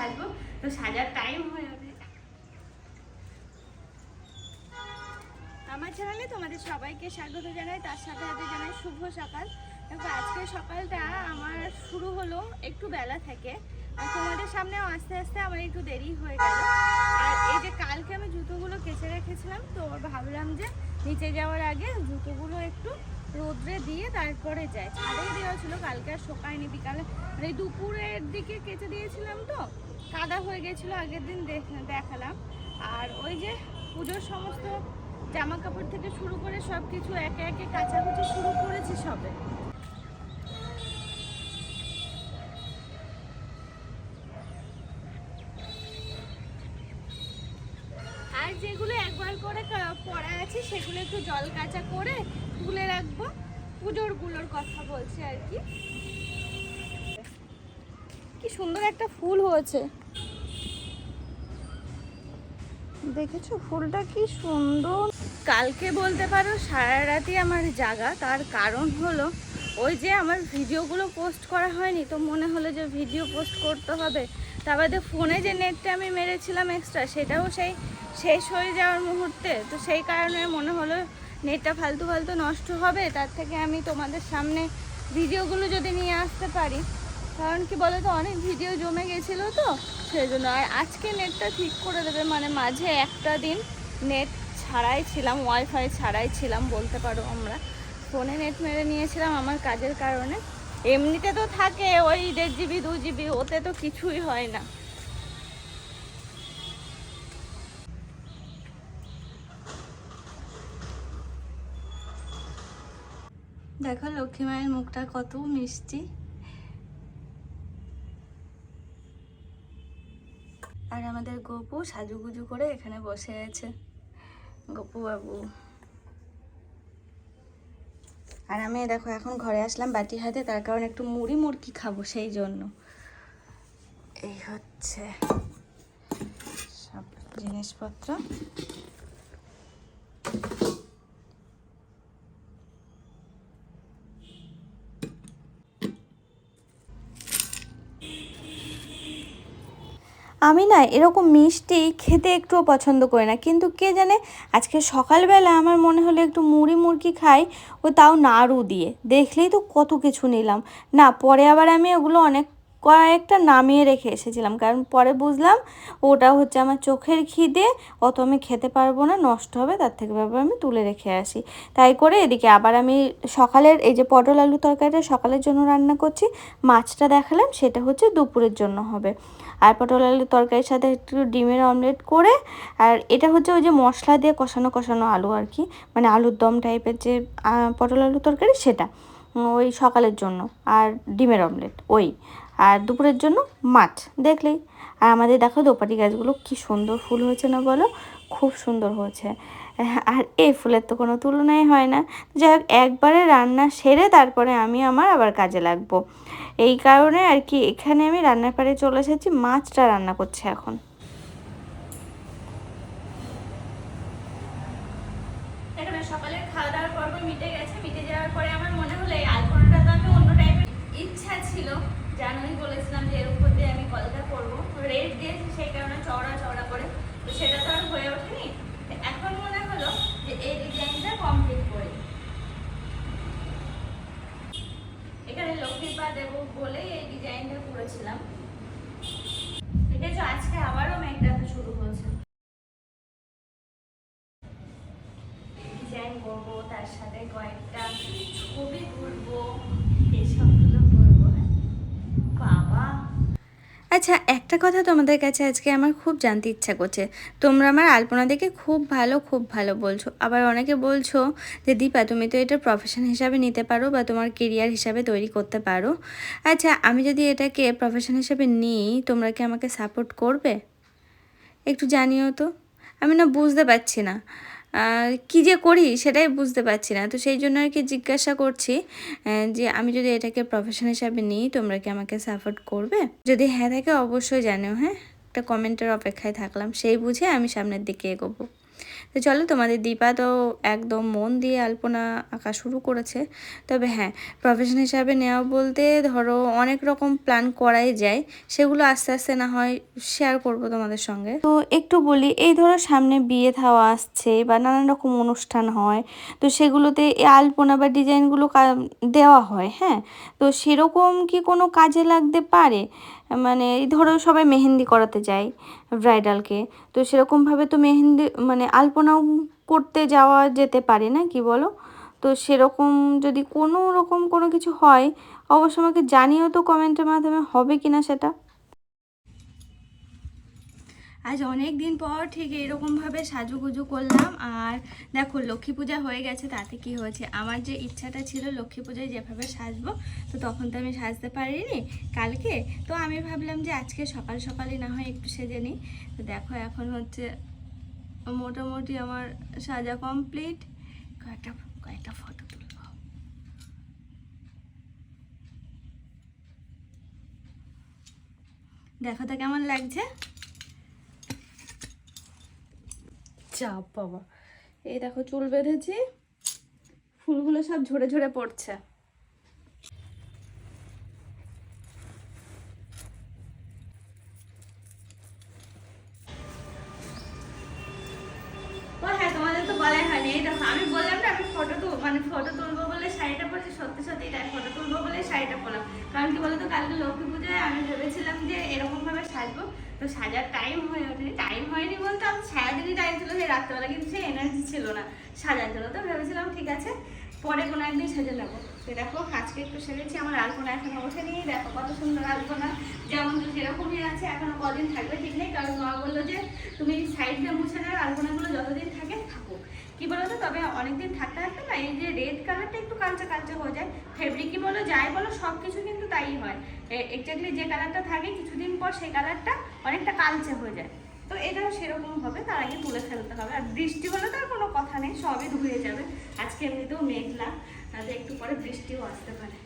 সাজবো, তো সাজার টাইম হয়ে যাবে। আমার চ্যানেলে তোমাদের সবাইকে স্বাগত জানাই, তার সাথে সাথে জানাই শুভ সকাল। দেখো, আজকে সকালটা আমার শুরু হলো, একটু বেলা থেকে। আর তোমাদের সামনেও আস্তে আস্তে আমার একটু দেরি হয়ে গেল। আর এই যে কালকে আমি জুতোগুলো কেচে রেখেছিলাম, তো ভাবলাম যে নিচে যাওয়ার আগে জুতোগুলো একটু রোদ্রে দিয়ে তারপরে যায়। ছাদেই দেওয়া ছিল, কালকে আর শোকায়নি বিকালে। মানে দুপুরের দিকে কেচে দিয়েছিলাম তো, কাদা হয়ে গেছিল, আগের দিন দেখ- দেখালাম। আর ওই যে পুজোর সমস্ত জামা কাপড় থেকে শুরু করে সব কিছু একে একে কাচাকুচি শুরু করেছি সবে। আর যেগুলো একবার করে পড়া আছে, সেগুলো একটু জল কাঁচা করে তুলে রাখব। পুজোরগুলোর কথা বলছি আর কি। কি সুন্দর একটা ফুল হয়েছে। দেখেছ? ফুলটা কি সুন্দর। কালকে বলতে পারো, সারা রাতই আমার জাগা। তার কারণ হলো, ওই যে আমার ভিডিওগুলো পোস্ট করা হয়নি, তো মনে হলো যে ভিডিও পোস্ট করতে হবে। তা বাদে ফোনে যে নেটটা আমি মেরেছিলাম এক্সট্রা সেটাও সেই শেষ হয়ে যাওয়ার মুহূর্তে। তো সেই কারণে মনে হলো নেটটা ফালতু ফালতু নষ্ট হবে, তার থেকে আমি তোমাদের সামনে ভিডিওগুলো যদি নিয়ে আসতে পারি। কারণ কি বলো তো অনেক ভিডিও জমে গেছিল তো সেই জন্য আর আজকে নেটটা ঠিক করে দেবে মানে মাঝে একটা দিন নেট ছাড়াই ছিলাম ওয়াইফাই ছাড়াই ছিলাম বলতে পারো আমরা। ফোনে নেট মেরে নিয়েছিলাম আমার কাজের কারণে। এমনিতে তো থাকে, ওই দেড় জিবি, দু জিবি, ওতে তো কিছুই হয় না। দেখো লক্ষ্মী মায়ের মুখটা কত মিষ্টি। আর আমাদের গপু সাজুগুজু করে এখানে বসে আছে। গপু বাবু। আর আমি দেখো এখন ঘরে আসলাম বাটি হাতে, তার কারণে একটু মুড়ি মুড়কি খাব সেই জন্য। এই হচ্ছে সব জিনিসপত্র। আমি না এরকম মিষ্টি খেতে একটুও পছন্দ করি না। কিন্তু কে জানে আজকে সকালবেলা আমার মনে হলো একটু মুড়ি মুরগি খাই, ও তাও নাড়ু দিয়ে। দেখলেই তো কত কিছু নিলাম। না, পরে আবার আমি ওগুলো অনেক, কয়েকটা নামিয়ে রেখে এসেছিলাম। কারণ পরে বুঝলাম ওটা হচ্ছে আমার চোখের খিদে, অত আমি খেতে পারব না, নষ্ট হবে, তার থেকে ভাবে আমি তুলে রেখে আসি। তাই করে এদিকে আবার আমি সকালের এই যে পটল আলু তরকারিটা সকালের জন্য রান্না করছি, মাছটা দেখালাম, সেটা হচ্ছে দুপুরের জন্য হবে। আর পটল আলু তরকারির সাথে একটু ডিমের অমলেট করে, আর এটা হচ্ছে ওই যে মশলা দিয়ে কষানো কষানো আলু আর কি মানে আলুর দম টাইপের যে পটল আলু তরকারি সেটা ওই সকালের জন্য, আর ডিমের অমলেট ওই, আর দুপুরের জন্য মাছ, দেখলেই, আর আমাদের দেখো দোপাটি গাছগুলো কি সুন্দর ফুল হয়েছে না বলো, খুব সুন্দর হয়েছে, আর এই ফুলের তো কোনো তুলনাই হয় না, যাই হোক, একবারে রান্না সেরে তারপরে আমি আমার আবার কাজে লাগবো এই কারণে আর কি এখানে আমি রান্নার পাড়ে চলে এসেছি মাছটা রান্না করছে এখানে সকালের খাওয়া দাওয়ার পর্ব মিটে গেছে মিটে যাওয়ার পরে আমার মনে হলো এই আলপনাটা তো আমি অন্য টাইপের ইচ্ছা ছিল জানুই বলেছিলাম যে এর উপর দিয়ে আমি কলকা করব রেড দিয়েছি সেই কারণে চওড়া চওড়া করে তো সেটা তো আর হয়ে ওঠেনি এখন মনে হলো যে এই ডিজাইনটা কমপ্লিট করি এখানে লক্ষ্মী পা দেবো বলেই এই ডিজাইনটা করেছিলাম। দেখেছ আজকে আবারও মেঘ দেখা শুরু হয়েছে ডিজাইন করব তার সাথে কয়েকটা ছবি তুলবো এসবগুলো করব হ্যাঁ। বাবা আচ্ছা একটা কথা তোমাদের কাছে আজকে আমার খুব জানতে ইচ্ছা করছে। তোমরা আমার আলপনা দেখে খুব ভালো খুব ভালো বলছো। আবার অনেকে বলছো যে, দীপা, তুমি তো এটা প্রফেশন হিসাবে নিতে পারো বা তোমার কেরিয়ার হিসাবে তৈরি করতে পারো। আচ্ছা আমি যদি এটাকে প্রফেশন হিসাবে নিই, তোমরা কি আমাকে সাপোর্ট করবে? একটু জানিও তো। আমি না বুঝতে পারছি না। কি যে করি সেটাই বুঝতে পারছি না। তো সেই জন্য আর কি জিজ্ঞাসা করছি যে আমি যদি এটাকে প্রফেশন হিসাবে নিই, তোমরা কি আমাকে সাপোর্ট করবে? যদি হ্যাঁ থাকে অবশ্যই জানো হ্যাঁ? একটা কমেন্টের অপেক্ষায় থাকলাম, সেই বুঝে আমি সামনের দিকে এগোবো। তো চলো তোমাদের দীপা তো একদম মন দিয়ে আলপনা আঁকা শুরু করেছে। তবে হ্যাঁ প্রফেশন হিসাবে নেওয়া বলতে ধরো অনেক রকম প্ল্যান করাই যায়, সেগুলো আস্তে আস্তে না হয় শেয়ার করব তোমাদের সঙ্গে। তো একটু বলি, এই ধরো সামনে বিয়ে থাওয়া আসছে বা নানান রকম অনুষ্ঠান হয়, তো সেগুলোতে এই আলপনা বা ডিজাইনগুলো দেওয়া হয় হ্যাঁ? তো সেরকম কি কোনো কাজে লাগতে পারে? মানে এই ধরো সবাই মেহেন্দি করাতে যায় ব্রাইডালকে। তো সেরকমভাবে তো মেহেন্দি মানে আলপনাও করতে যাওয়া যেতে পারে না কি বলো? তো সেরকম যদি কোনো রকম কোনো কিছু হয়, অবশ্য আমাকে জানিও তো কমেন্টের মাধ্যমে হবে কি না সেটা। আজ অনেক দিন পর ঠিক এরকমভাবে সাজুগুজু করলাম, আর দেখো লক্ষ্মী পূজা হয়ে গেছে, তাতে কি হয়েছে? আমার যে ইচ্ছাটা ছিল লক্ষ্মী পূজায় যেভাবে সাজবো, তো তখন তো আমি সাজতে পারিনি কালকে, তো আমি ভাবলাম যে আজকে সকাল সকালই না হয় একটু সেজে নিই। তো দেখো এখন হচ্ছে মোটামুটি আমার সাজা কমপ্লিট। কয়েকটা কয়েকটা ফটো দেখো তো কেমন লাগছে? চাপ বাবা। এই দেখো চুল বেঁধেছি। ফুলগুলো সব ঝরে ঝরে পড়ছে ও হ্যাঁ তোমাদের তো বলাই হয়নি এই দেখো আমি বললাম না আমি ফটো তুল মানে ফটো তুলবো বলে শাড়িটা পরছি সত্যি সত্যি তাই ফটো তুলবো বলে শাড়িটা পরলাম কারণ কি বলতো কালকে লক্ষ্মী পুজোয় আমি ভেবেছিলাম যে এরকম ভাবে সাজবো তো সাজার টাইম হয়ে ওঠেনি টাইম হয়নি বলতে আমি সারাদিনই টাইম ছিল, সেই রাত্রেবেলা কিন্তু সেই এনার্জি ছিল না সাজার জন্য। তো ভেবেছিলাম, ঠিক আছে, পরে কোনো একদিন সেজে নেব। তো দেখো, আজকে একটু সেজেছি আমার আলপনা এখনও ওঠেনি। দেখো, কত সুন্দর আলপনা, যেমন যেরকমই আছে, এখনও কদিন থাকবে, ঠিক নেই। কারণ মা বলল যে, তুমি সাইড দিয়ে মুছে নেবে আলপনাগুলো যতদিন থাকে থাকো। কি বলতো, তবে অনেকদিন থাকতে থাকতে না, এই যে রেড কালারটা একটু কালচে কালচে হয়ে যায়। ফেব্রিকই বলো, যাই বলো সব কিছু কিন্তু তাই হয়। এক্স্যাক্টলি যে কালারটা থাকে, কিছুদিন পর সেই কালারটা অনেকটা কালচে হয়ে যায়। তো এটাও সেরকম হবে, তার আগে তুলে ফেলতে হবে। আর বৃষ্টি হলে তো আর কোনো কথা নেই, সবই ধুয়ে যাবে। আজকে এমনিতেও মেঘলা, তাহলে একটু পরে বৃষ্টিও আসতে পারে।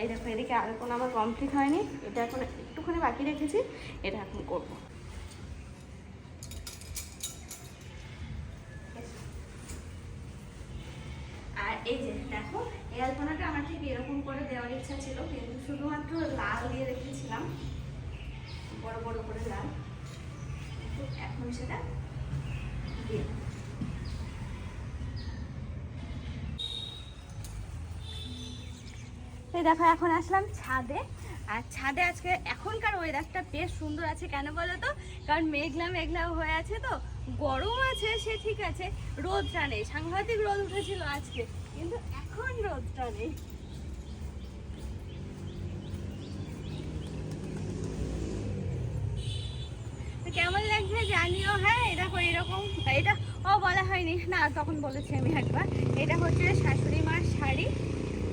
এই দেখো, এদিকে আর কোনো আমার কমপ্লিট হয়নি। এটা এখন একটুখানি বাকি রেখেছি, এটা এখন করব। আর এই যে, দেখো এই আলপনাটা আমার ঠিক এরকম করে দেওয়ার ইচ্ছা ছিল, কিন্তু শুধুমাত্র লাল দিয়ে রেখেছিলাম, বড় বড় করে লাল। এখন সেটা দিয়ে এই দেখো, এখন আসলাম ছাদে। আর ছাদে আজকে এখনকার ওয়েদারটা বেশ সুন্দর আছে, কেন বলো তো? কারণ মেঘলা মেঘলা হয়ে আছে তো গরম আছে, সে ঠিক আছে। রোদটা নেই, সাংঘাতিক রোদ উঠেছিল আজকে। কিন্তু এখন রোদটা নেই। কেমন লাগছে জানিও হ্যাঁ দেখো এরকম, এটা, ও, বলা হয়নি। না, তখন বলেছি আমি একবার। এটা হচ্ছে শাশুড়ি মার শাড়ি।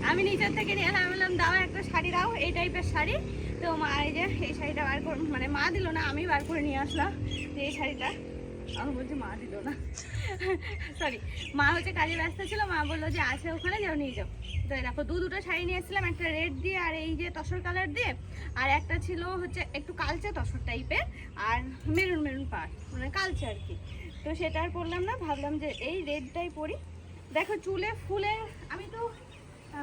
আমি নিচের থেকে নিয়ে আমি বললাম, দাও একটা শাড়ি, দাও, এই টাইপের শাড়ি। তো মা, এই যে, এই শাড়িটা বার করে মানে মা দিল না, আমি বার করে নিয়ে আসলাম, যে এই শাড়িটা। আমি বলছি মা দিল না। সরি মা হচ্ছে কাজে ব্যস্ত ছিল, মা বলল যে আছে ওখানে, যাও নিয়ে যাও। তো দেখো দু দুটো শাড়ি নিয়ে একটা রেড দিয়ে আর এই যে তসর কালার দিয়ে, আর একটা ছিল হচ্ছে একটু কালচে তসর টাইপের আর মেরুন মেরুন পার মানে কালচে আর কি। তো সেটা আর পরলাম না, ভাবলাম যে এই রেডটাই পরি। দেখো, চুলে ফুলের, আমি তো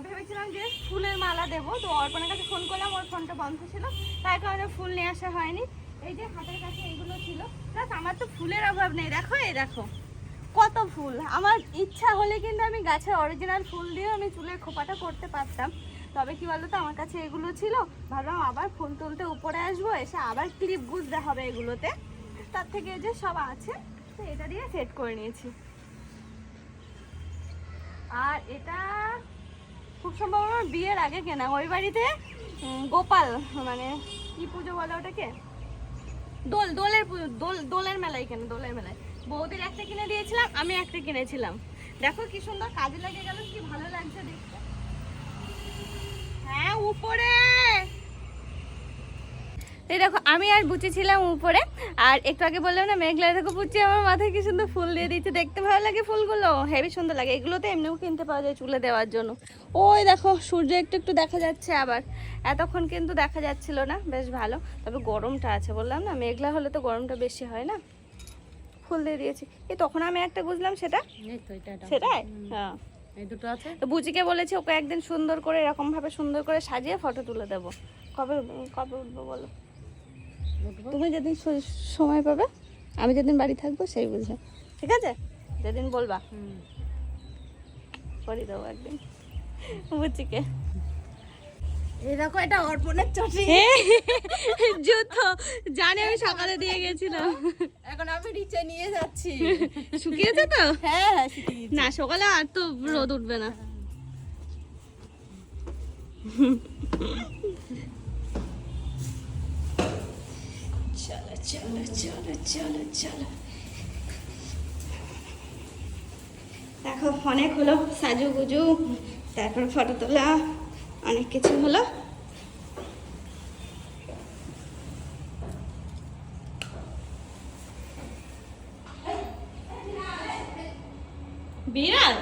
ভেবেছিলাম যে ফুলের মালা দেবো, তো অর্পণের কাছে ফোন করলাম, ওর ফোনটা বন্ধ ছিল তাই কারণে ফুল নিয়ে আসা হয়নি। এই যে হাতের কাছে এইগুলো ছিল প্লাস আমার তো ফুলের অভাব নেই, দেখো এই দেখো, কত ফুল। আমার ইচ্ছা হলে কিন্তু আমি গাছের অরিজিনাল ফুল দিয়েও আমি চুলের খোপাটা করতে পারতাম। তবে কি বলতো, আমার কাছে এগুলো ছিল, ভাবলাম আবার ফুল তুলতে উপরে আসব, এসে আবার ক্লিপ গুজতে হবে এগুলোতে। তার থেকে যে সব আছে, তো এটা দিয়ে সেট করে নিয়েছি। আর এটা খুব সম্ভব বিয়ের আগে কেনা, ওই বাড়িতে গোপাল মানে কি পুজো বলে ওটাকে? দোল, দোলের দোল, দোলের মেলায় কেন? দোলের মেলায়। বৌদির একটা কিনে দিয়েছিলাম, আমি একটা কিনেছিলাম। দেখো কি সুন্দর কাজে লেগে গেল, কি ভালো লাগছে দেখতে। হ্যাঁ উপরে! এই দেখো আমি আর বুচি ছিলাম উপরে আর একটু আগে বললাম না মেঘলা দেখো বুচি আমার মাথায় কি সুন্দর ফুল দিয়ে দিচ্ছে দেখতে ভালো লাগে ফুলগুলো? হেভি সুন্দর লাগে এগুলোতে এমনিও কিনতে পাওয়া যায় চুলে দেওয়ার জন্য। ওই দেখো সূর্য একটু একটু দেখা যাচ্ছে আবার। এতক্ষণ কিন্তু দেখা যাচ্ছিল না বেশ ভালো। তবে গরমটা আছে বললাম না মেঘলা হলে তো গরমটা বেশি হয় না? ফুল দিয়ে দিয়েছি। এই তখন আমি একটা বুঝলাম সেটা? তো সেটাই? হ্যাঁ। এই দুটো আছে? তো বুচিকে বলেছি ওকে একদিন সুন্দর করে এরকম ভাবে সুন্দর করে সাজিয়ে ফটো তুলে দেবো। কবে কবে উঠবো বলো? তুমি যেদিন সময় পাবে আমি যেদিন বাড়ি থাকব সেই বুঝে। ঠিক আছে? যেদিন বলবা। করে দেবো একদিন। বুচিকে দেখো এটা অর্পণের চটি। জুতো। জানি আমি সকালে দিয়ে গেছিলাম। এখন আমি নিচে নিয়ে যাচ্ছি। শুকিয়েছে তো? হ্যাঁ হ্যাঁ না সকালে আর তো রোদ উঠবে না। চলো চলো চলো চলো চলো। দেখো, অনেক হলো, সাজু গুজু, তারপর ফটো তোলা, অনেক কিছু হলো। বিড়াল?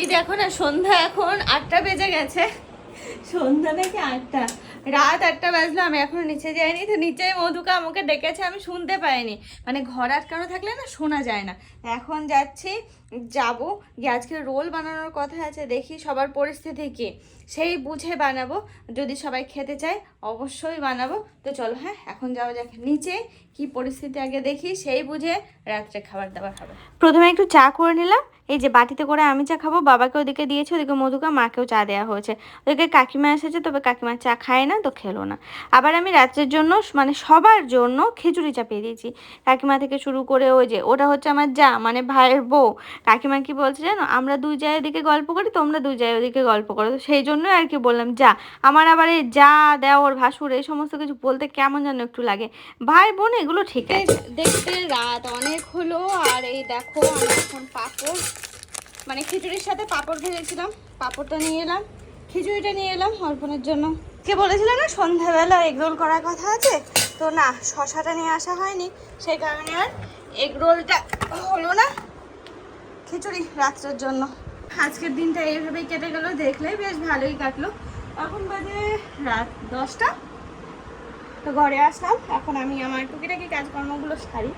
এই দেখো না, সন্ধ্যা এখন আটটা বেজে গেছে। সন্ধ্যা থেকে আটটা। রাত আটটা বাজলো, আমি এখনও নিচে যাইনি, তো নিচে মধুকা আমাকে ডেকেছে, আমি শুনতে পাইনি। মানে ঘর আটকানো থাকলে না শোনা যায় না। এখন যাচ্ছি, যাব, গিয়ে আজকে রোল বানানোর কথা আছে, দেখি সবার পরিস্থিতি কি। সেই বুঝে বানাবো, যদি সবাই খেতে চায়, অবশ্যই বানাবো। তো চলো হ্যাঁ এখন যাওয়া যাক। নিচে কি পরিস্থিতি আগে দেখি, সেই বুঝে রাত্রে খাবার দাবার খাবে প্রথমে একটু চা করে নিলাম এই যে বাটিতে করে আমি চা খাব, বাবাকে ওদিকে দিয়েছে, ওদিকে মধুকা, মাকেও চা দেওয়া হয়েছে। ওদিকে কাকিমা এসেছে, তবে কাকিমা চা খায় না, তো খেলো না। আবার আমি রাত্রের জন্য মানে সবার জন্য খিচুড়ি চাপিয়ে দিয়েছি। কাকিমা থেকে শুরু করে ওই যে, ওটা হচ্ছে আমার যা মানে ভাইয়ের বউ। কাকিমা কি বলছে জানো, আমরা দুই জায়ের দিকে গল্প করি, তোমরা দুই জায়ের ওদিকে গল্প করো। তো সেই জন্য আর কি বললাম, যা। আমার আবার এই যা, দেওর, ভাসুর, এই সমস্ত কিছু বলতে কেমন যেন একটু লাগে। ভাই বোন, এগুলো ঠিক আছে। দেখতে রাত অনেক হলো, আর এই দেখো আমি এখন পাঁপড়। মানে খিচুড়ির সাথে পাঁপড় ভেজেছিলাম, পাঁপড়টা নিয়ে এলাম, খিচুড়িটা নিয়ে এলাম অর্পণের জন্য। কে বলেছিলাম না? সন্ধ্যাবেলা এগরোল করার কথা আছে? তো না, শশাটা নিয়ে আসা হয়নি। সেই কারণে আর এগরোলটা হলো না খিচুড়ি রাত্রের জন্য। আজকের দিনটা এইভাবেই কেটে গেল, দেখলে বেশ ভালোই কাটলো। এখন বাজে রাত দশটা। তো ঘরে আসলাম, এখন আমি আমার টুকিটাকি কাজকর্মগুলো সারি।